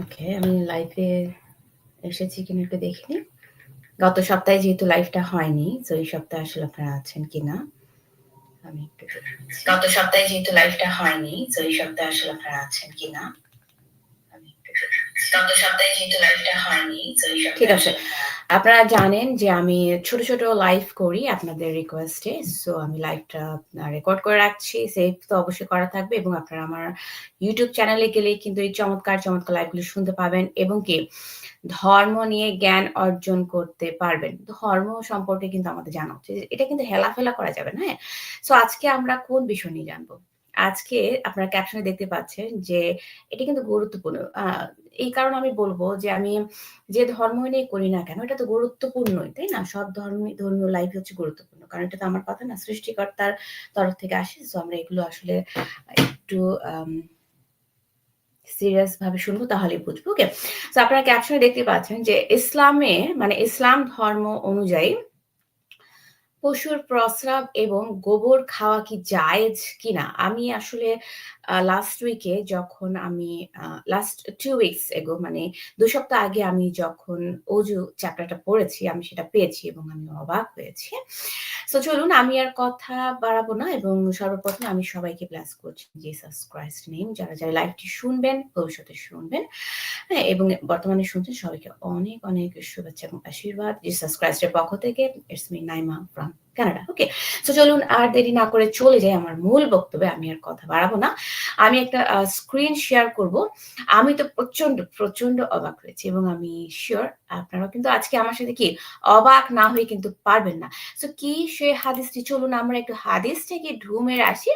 ওকে আমি লাইভে এসেছি কিনা একটু দেখিনি। গত সপ্তাহে যেহেতু লাইভটা হয়নি তো এই সপ্তাহে আসলে আপনারা আছেন কিনা, আমি একটু গত সপ্তাহে যেহেতু লাইভটা হয়নি তো এই সপ্তাহে আসলে আপনারা আছেন কিনা ঠিক আছে। আপনারা জানেন যে আমি ছোট ছোট লাইভ করি আপনাদের রিকোয়েস্টে সো আমি লাইভটা রেকর্ড করে রাখছি সেভ তো অবশ্যই করা থাকবে এবং আপনারা আমার ইউটিউব চ্যানেলে গেলে কিন্তু এই চমৎকার চমৎকার লাইভগুলো শুনতে পাবেন এবং কি ধর্ম নিয়ে জ্ঞান অর্জন করতে পারবেন। ধর্ম সম্পর্কে কিন্তু আমাদের জানা উচিত। এটা কিন্তু হেলাফেলা করা যাবে না হ্যাঁ? সো আজকে আমরা কোন বিষয় নিয়ে জানব? আজকে আপনারা ক্যাপশনে দেখতে পাচ্ছেন যে এটা কিন্তু গুরুত্বপূর্ণ। এই কারণে আমি বলব যে আমি যে ধর্ম নিয়ে করি না কেন, এটা তো গুরুত্বপূর্ণই, তাই না? সব ধর্ম ধর্মীয় লাইফ হচ্ছে গুরুত্বপূর্ণ। কারণ এটা তো আমার কথা না, সৃষ্টিকর্তার তরফ থেকে আসে তো আমরা এগুলো আসলে একটু সিরিয়াস ভাবে শুনব তাহলে বুঝব ওকে তো আপনারা ক্যাপশনে দেখতে পাচ্ছেন যে ইসলামে মানে ইসলাম ধর্ম অনুযায়ী পশুর প্রস্রাব এবং গোবর খাওয়া কি জায়েজ কিনা? আমি আসলে লাস্ট উইকে যখন আমি লাস্ট টু উইকস এগো মানে দু সপ্তাহ আগে আমি যখন অজু চ্যাপ্টারটা পড়েছি, আমি সেটা পেয়েছি এবং আমি অবাক হয়েছি। সো চলুন আমি আর কথা বাড়াবো না এবং সর্বপ্রথমে আমি সবাইকে প্লাস করছি জিসাস ক্রাইস্ট নেম যারা যারা লাইভটি শুনবেন, ভবিষ্যতে শুনবেন হ্যাঁ এবং বর্তমানে শুনছেন, সবাইকে অনেক অনেক শুভেচ্ছা এবং আশীর্বাদ। জিসাস ক্রাইস্টের পক্ষ থেকে it's me Naima from Canada okay so চলুন আর দেরি না করে চলে যাই আমার মূল বক্তব্যে। আমি আর কথা বাড়াবো না। আমি একটা স্ক্রিন শেয়ার করব। আমি তো প্রচণ্ড প্রচণ্ড অবাক হয়েছি এবং আমি শিওর আপনারা কিন্তু আজকে আমার সাথে কি অবাক না হয়ে কিন্তু পারবেন না। সো কি সে হাদিসটি? চলুন আমরা একটু হাদিস থেকে ঢুমের আসি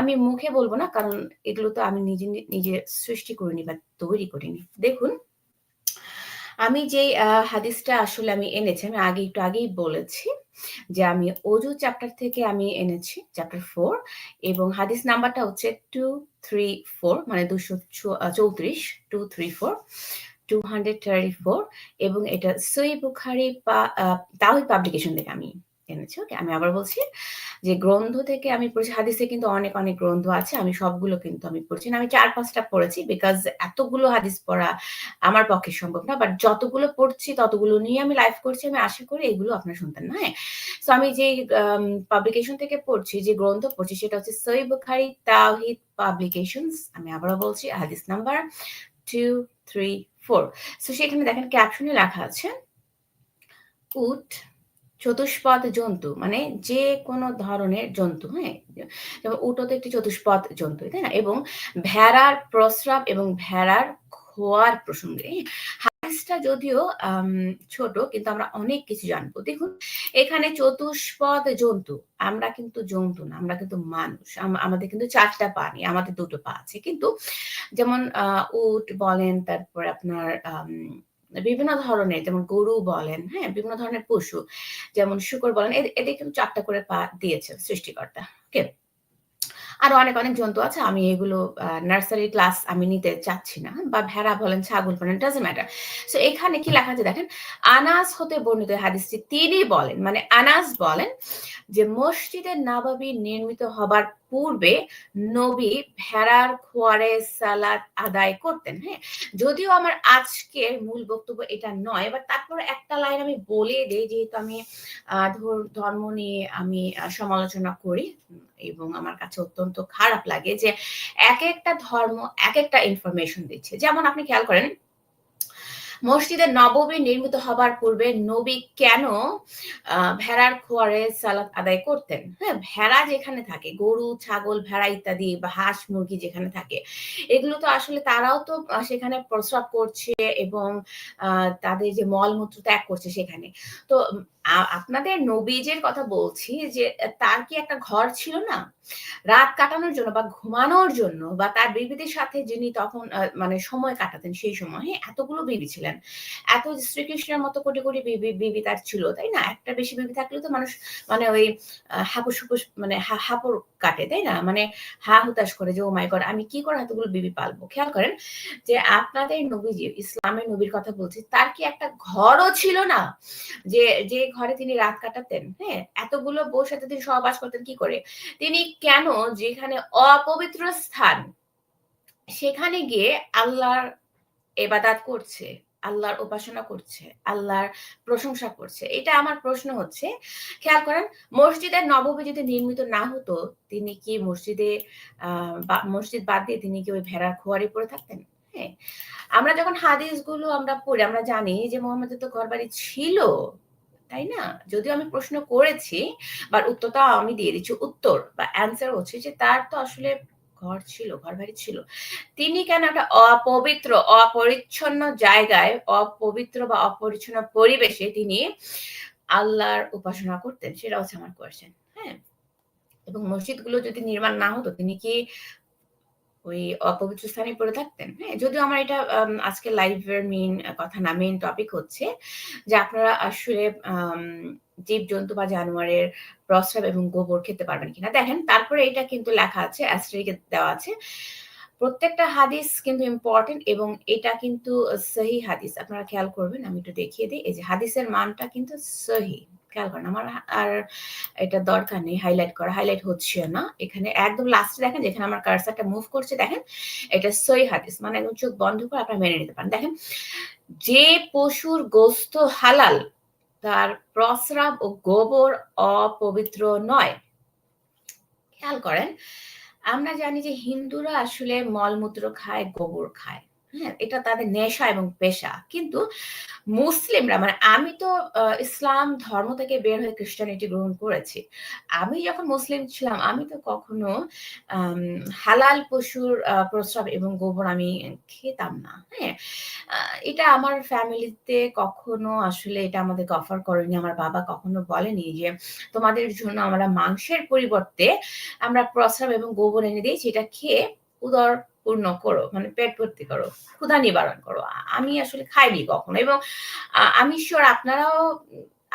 আমি মুখে বলব না, কারণ এগুলো তো আমি নিজে নিজে সৃষ্টি করিনি বা তৈরি করিনি। দেখুন, আমি যে হাদিসটা আসলে আমি এনেছি, আমি আগে, একটু আগেই বলেছি। যে আমি অজু চ্যাপ্টার থেকে আমি এনেছি চ্যাপ্টার ফোর এবং হাদিস নাম্বারটা হচ্ছে টু থ্রি ফোর মানে দুশো চৌত্রিশ two three four two hundred thirty four এবং এটা সই বুখারি তাওই পাবলিকেশন থেকে আমি এনেছি ওকে আমি আবার বলছি যে গ্রন্থ থেকে আমি পড়েছি, হাদিসে কিন্তু অনেক অনেক গ্রন্থ আছে, আমি সবগুলো কিন্তু আমি পড়ছি। না আমি চার, পাঁচটা পড়েছি বিকজ এতগুলো হাদিস পড়া আমার পক্ষে সম্ভব না বাট যতগুলো পড়ছি, ততগুলো নিয়ে আমি লাইভ করছি, আমি আশা করি এগুলো আপনারা শুনতেন না হ্যাঁ? সো আমি যে পাবলিকেশন থেকে পড়ছি, যে গ্রন্থ পড়ছি, সেটা হচ্ছে সই বুখারি তাওহিদ পাবলিকেশনস আমি আবারও বলছি, হাদিস number two three four so সেখানে দেখেন ক্যাপশনে লেখা আছে, উট চতুষ্পদ জন্তু মানে যে কোনো ধরনের জন্তু হ্যাঁ? যেমন উটো তো একটি চতুষ্পদ জন্তু, তাই না? এবং ভেড়ার প্রস্রাব এবং ভেড়ার খোয়ার প্রসঙ্গে হাদিসটা যদিও ছোট, কিন্তু আমরা অনেক কিছু জানব। দেখুন, এখানে চতুষ্পদ জন্তু, আমরা কিন্তু জন্তু না, আমরা কিন্তু মানুষ। আমাদের কিন্তু চারটা পা নেই, আমাদের দুটো পা আছে। কিন্তু যেমন উট বলেন, তারপর আপনার বিভিন্ন ধরনের, যেমন গরু বলেন হ্যাঁ বিভিন্ন ধরনের পশু, যেমন শুকর বলেন এদের কিন্তু চারটা করে পা দিয়েছেন সৃষ্টিকর্তা, ওকে? আরও অনেক অনেক জন্তু আছে, আমি এগুলো নার্সারি ক্লাস আমি নিতে চাচ্ছি না, বা ভেড়া বলেন, ছাগল বলেন ডাজ ম্যাটার সো এখানে কি লেখা আছে দেখেন? আনাস হতে বর্ণিত হাদিসটি, তিনি বলেন মানে আনাস বলেন যে, মসজিদের নাবাবি নির্মিত হবার পূর্বে নবী ভেড়ার খোয়ারে সালাদ আদায় করতেন হ্যাঁ? যদিও আমার আজকের মূল বক্তব্য এটা নয় এবার তারপর একটা লাইন আমি বলে দিই, যেহেতু আমি ধর্ম নিয়ে আমি সমালোচনা করি, এবং আমার কাছে অত্যন্ত খারাপ লাগে যে এক একটা ধর্ম এক একটা ইনফরমেশন দিচ্ছে। যেমন আপনি খেয়াল করেন মসজিদের নববী নির্মিত হবার পূর্বে নবী কেন ভেড়ার খোয়ারে সালাত আদায় করতেন? হ্যাঁ ভেড়া যেখানে থাকে, গরু, ছাগল, ভেড়া ইত্যাদি বা হাঁস, মুরগি যেখানে থাকে, এগুলো তো আসলে তারাও তো সেখানে প্রস্রাব করছে এবং তাদের যে মলমূত্র ত্যাগ করছে সেখানে। তো আপনাদের নবীজের কথা বলছি যে, তার কি একটা ঘর ছিল না? রাত কাটানোর জন্য বা ঘুমানোর জন্য বা তার বিবিদের সাথে যিনি তখন মানে সময় কাটাতেন সেই সময় এতগুলো বিবি ছিলেন। এত শ্রীকৃষ্ণের মতো কোটি কোটি বিবি বিবি তার ছিল, তাই না? একটা বেশি বিবি থাকলে তো মানুষ মানে ওই হাপুস হুপুস মানে হাপুর কাটে, তাই না? মানে হা হুতাশ করে যে, ও মাই গড, আমি কি করে এতগুলো বিবি পালবো? খেয়াল করেন যে, আপনাদের নবীজি, ইসলামের নবীর কথা বলছি, তার কি একটা ঘরও ছিল না? যে যে ঘরে তিনি রাত কাটাতেন হ্যাঁ? এতগুলো বউ সাথে তিনি সহবাস করতেন, কি করে? তিনি কেন যেখানে অপবিত্র স্থান, সেখানে গিয়ে আল্লাহর এবাদাত করছে, আল্লাহর উপাসনা করছে, আল্লাহর প্রশংসা করছে? এটা আমার প্রশ্ন হচ্ছে। খেয়াল করেন মসজিদের নবমী যদি নির্মিত না হতো, তিনি কি মসজিদে মসজিদ বাদ দিয়ে তিনি কি ওই ভেড়ার খোয়ারি পড়ে থাকতেন? হ্যাঁ? আমরা যখন হাদিসগুলো আমরা পড়ি, আমরা জানি যে মোহাম্মদের তো ঘর বাড়ি ছিল তাই না? যদিও আমি প্রশ্ন করেছি বা উত্তরটা আমি দিয়ে দিচ্ছি। উত্তর বা অ্যান্সার হচ্ছে যে তার তো আসলে ঘর ছিল ঘর বাড়ি ছিল। তিনি কেন একটা অপবিত্র, অপরিচ্ছন্ন জায়গায়, অপবিত্র বা অপরিচ্ছন্ন পরিবেশে তিনি আল্লাহর উপাসনা করতেন? সেটা হচ্ছে আমার কোয়েশ্চেন হ্যাঁ? এবং মসজিদগুলো যদি নির্মাণ না হতো, তিনি কি ওই অপবিত্র স্থানে পড়ে থাকতেন। হ্যাঁ যদিও আমার এটা আজকে লাইভের মেইন কথা না মেইন টপিক হচ্ছে যে আপনারা আসলে জীব জন্তু বা জানোয়ারের প্রস্রাব এবং গোবর খেতে পারবেন কিনা। দেখেন, তারপরে এটা কিন্তু লেখা আছে অ্যাস্ট্রিকে দেওয়া আছে। প্রত্যেকটা হাদিস কিন্তু ইম্পর্টেন্ট এবং এটা কিন্তু সহি হাদিস। আপনারা খেয়াল করবেন, আমি একটু দেখিয়ে দিই। এই যে হাদিসের মানটা কিন্তু সহি, খেয়াল করেন। আমার, আর এটা দরকার নেই হাইলাইট করা। হাইলাইট হচ্ছে না। এখানে একদম লাস্টে দেখেন যেখানে আমার কারসারটা মুভ করছে, দেখেন এটা সই হাদিস মানে একদম চোখ বন্ধ করে আপনারা মেনে নিতে পারেন। দেখেন, যে পশুর গোস্ত হালাল, তার প্রস্রাব ও গোবর অপবিত্র নয়। খেয়াল করেন, আমরা জানি যে হিন্দুরা আসলে মলমূত্র খায়, গোবর খায়। হ্যাঁ এটা তাদের নেশা এবং পেশা। কিন্তু মুসলিমরা মানে আমি তো ইসলাম ধর্ম থেকে বের হয়ে খ্রিস্টানিটি গ্রহণ করেছি। আমি যখন মুসলিম ছিলাম, আমি তো কখনো হালাল পশুর প্রস্রাব এবং গোবর আমি খেতাম না। হ্যাঁ এটা আমার ফ্যামিলিতে কখনো আসলে এটা আমাদেরকে অফার করেনি। আমার বাবা কখনো বলেনি যে, তোমাদের জন্য আমরা মাংসের পরিবর্তে আমরা প্রস্রাব এবং গোবর এনে দিয়েছি, এটা খেয়ে উদর পূর্ণ করো মানে পেট ভর্তি করো, ক্ষুধা নিবারণ করো। আমি আসলে খাইনি কখনো এবং আমি শিওর আপনারাও,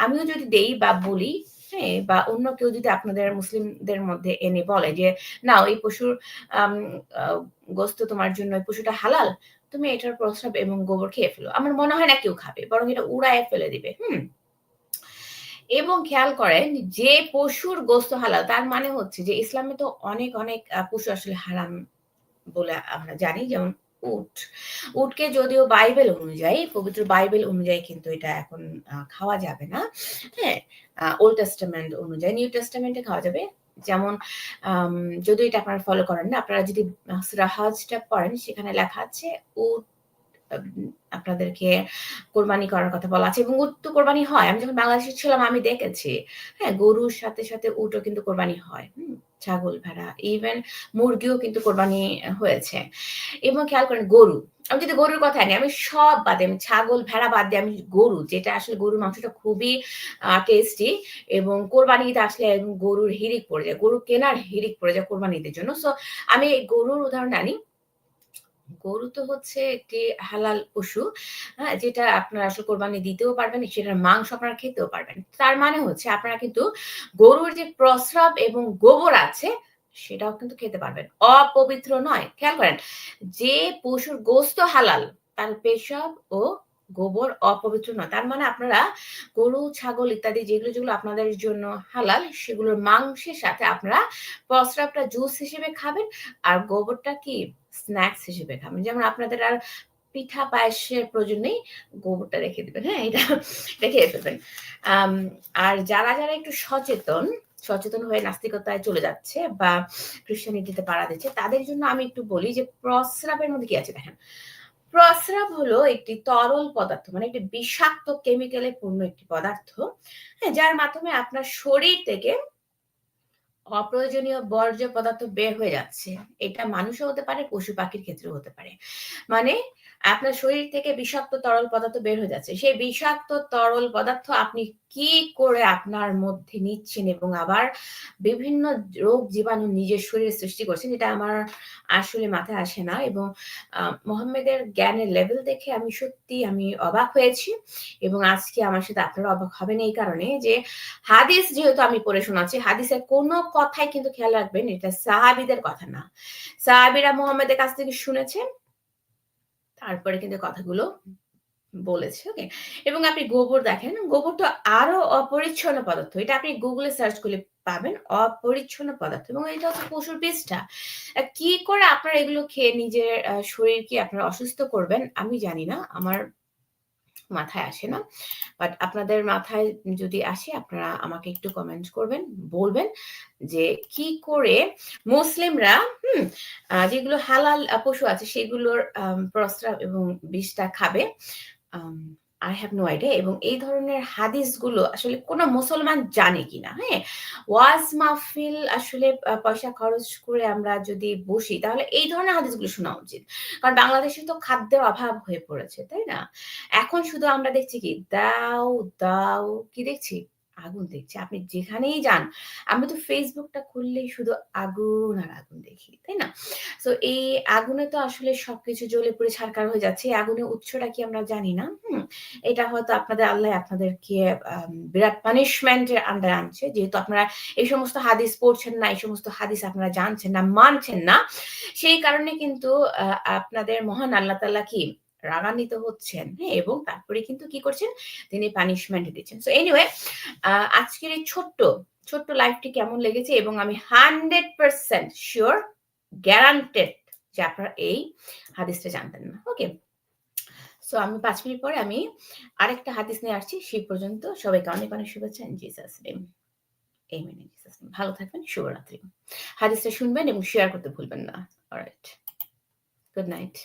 আমিও যদি দেই বা বলি হ্যাঁ বা অন্য কেউ যদি আপনাদের মুসলিমদের মধ্যে এনে বলে যে, না, ওই পশুর গোস্ত তোমার জন্য, ওই পশুটা হালাল তুমি এটার প্রস্রাব এবং গোবর খেয়ে ফেলো। আমার মনে হয় না কেউ খাবে, বরং এটা উড়ায় ফেলে দিবে, হুম? এবং খেয়াল করেন যে পশুর গোস্ত হালাল, তার মানে হচ্ছে যে ইসলামে তো অনেক অনেক পশু আসলে হারাম বলে আমরা জানি, যেমন উট। উটকে যদিও বাইবেল অনুযায়ী, পবিত্র বাইবেল অনুযায়ী কিন্তু এটা এখন খাওয়া যাবে না। হ্যাঁ ওল্ড টেস্টামেন্ট অনুযায়ী নিউ টেস্টামেন্টে খাওয়া যাবে। যেমন যদি এটা আপনারা ফলো করেন না, আপনারা যদি হজটা পড়েন, সেখানে লেখা আছে, উট আপনাদেরকে কোরবানি করার কথা বলা আছে এবং উট তো কোরবানি হয়। আমি যখন বাংলাদেশে ছিলাম, আমি দেখেছি হ্যাঁ গরুর সাথে সাথে উটও কিন্তু কোরবানি হয়। ছাগল, ভেড়া ইভেন মুরগিও কিন্তু কোরবানি হয়েছে। এবং খেয়াল করেন, গরু। আমি যদি গরুর কথা আনি, আমি সব বাদে, আমি ছাগল, ভেড়া বাদ দিয়ে আমি গরু, যেটা আসলে গরুর মাংসটা খুবই টেস্টি এবং কোরবানিতে আসলে গরুর হিরিক পড়ে যায়, গরু কেনার হিরিক পড়ে যায় কোরবানিদের জন্য। সো আমি এই গরুর উদাহরণ আনি গরু তো হচ্ছে একটি হালাল পশু হ্যাঁ যেটা আপনারা আসলে কোরবানি দিতেও পারবেন, সেটার মাংস আপনারা খেতেও পারবেন। তার মানে হচ্ছে আপনারা কিন্তু গরুর যে প্রস্রাব এবং গোবর আছে, সেটাও কিন্তু খেতে পারবেন। অপবিত্র নয়, খেয়াল করেন, যে পশুর গোস্ত হালাল, তার পেশাব ও গোবর অপবিত্র নয়। তার মানে আপনারা গরু, ছাগল ইত্যাদি যেগুলো যেগুলো আপনাদের জন্য হালাল, সেগুলোর মাংসের সাথে আপনারা প্রস্রাবটা জুস হিসেবে খাবেন, আর গোবরটা কি স্ন্যাক্স হিসেবে খাবেন। যেমন আপনাদের আর পিঠা পায়েসের প্রয়োজন নেই, গোবরটা রেখে দেবেন হ্যাঁ এটা রেখে ফেলবেন। আর যারা যারা একটু সচেতন সচেতন হয়ে নাস্তিকতায় চলে যাচ্ছে বা ক্রিশ্চানিটিতে পাড়া দিচ্ছে, তাদের জন্য আমি একটু বলি যে প্রস্রাবের মধ্যে কি আছে দেখেন? প্রস্রাব হলো একটি তরল পদার্থ মানে একটি বিষাক্ত কেমিক্যালে পূর্ণ একটি পদার্থ হ্যাঁ যার মাধ্যমে আপনার শরীর থেকে অপ্রয়োজনীয় বর্জ্য পদার্থ বের হয়ে যাচ্ছে। এটা মানুষও হতে পারে, পশু পাখির ক্ষেত্রেও হতে পারে। মানে আপনার শরীর থেকে বিষাক্ত তরল পদার্থ বের হয়ে যাচ্ছে। সেই বিষাক্ত তরল পদার্থ আপনি কি করে আপনার মধ্যে নিচ্ছেন এবং আবার বিভিন্ন রোগ জীবাণু নিজের শরীরে সৃষ্টি করছেন যেটা আমার আসলে মাথায় আসে না এবং মোহাম্মদের জ্ঞানের লেভেল দেখে আমি সত্যি আমি অবাক হয়েছি এবং আজকে আমার সাথে আপনারা অবাক হবেন এই কারণে যে হাদিস যেহেতু আমি পড়ে শোনাচ্ছি, হাদিসের কোনো কথাই কিন্তু খেয়াল রাখবেন, এটা সাহাবিদের কথা না। সাহাবিরা মোহাম্মদের কাছ থেকে শুনেছেন তারপরে কিন্তু কথাগুলো বলেছে ওকে এবং আপনি গোবর দেখেন, গোবর তো আরও অপরিচ্ছন্ন পদার্থ। এটা আপনি গুগলে সার্চ করলে পাবেন, অপরিচ্ছন্ন পদার্থ। এবং এটা হচ্ছে পশুর পিসটা কি করে আপনারা এগুলো খেয়ে নিজের শরীরকে আপনারা অসুস্থ করবেন আমি জানি না। আমার মাথায় আসে না। বাট আপনাদের মাথায় যদি আসে, আপনারা আমাকে একটু কমেন্ট করবেন, বলবেন যে কি করে মুসলিমরা, হুম যেগুলো হালাল পশু আছে, সেগুলোর প্রস্রাব এবং বিষটা খাবে। আই হ্যাভ নো আইডিয়া এবং এই ধরনের হাদিসগুলো আসলে কোনো মুসলমান জানে কিনা হ্যাঁ? ওয়াজ মাহফিল আসলে পয়সা খরচ করে আমরা যদি বসি, তাহলে এই ধরনের হাদিসগুলো শোনা উচিত। কারণ বাংলাদেশে তো খাদ্যের অভাব হয়ে পড়েছে, তাই না? এখন শুধু আমরা দেখছি কি, দাও দাও, কি দেখছি? আগুন দেখছি। আপনি যেখানেই যান, আমি তো ফেসবুকটা খুললেই শুধু আগুন আর আগুন দেখি, তাই না? তো এই আগুনে তো আসলে সবকিছু জ্বলে পুড়ে ছারকার হয়ে যাচ্ছে। আগুনের উৎসটা কি আমরা জানি না? এটা হয়তো আপনাদের আল্লাহ আপনাদেরকে বিরাট পানিশমেন্টের আন্ডার আনছে। যেহেতু আপনারা এই সমস্ত হাদিস পড়ছেন না, এই সমস্ত হাদিস আপনারা জানছেন না, মানছেন না, সেই কারণে কিন্তু আপনাদের মহান আল্লাহ তাল্লাহ কি রাগান্বিত হচ্ছেন হ্যাঁ এবং তারপরে কিন্তু কি করছেন? তিনি পানিশমেন্ট দিচ্ছেন। সো এনিওয়ে আজকের এই ছোট্ট ছোট্ট লাইফটি কেমন লেগেছে এবং আমি হান্ড্রেড পার্সেন্ট শিওর গ্যারান্টেড যে আপনারা এই হাদিসটা জানতেন না। ওকে সো আমি পাঁচ মিনিট পরে আমি আরেকটা হাদিস নিয়ে আসছি, সেই পর্যন্ত সবাইকে অনেক অনেক শুভেচ্ছা। জিসাস নেম এই মেনে জিসাস নেম ভালো থাকবেন, শুভরাত্রি। হাদিসটা শুনবেন এবং শেয়ার করতে ভুলবেন না। Alright good night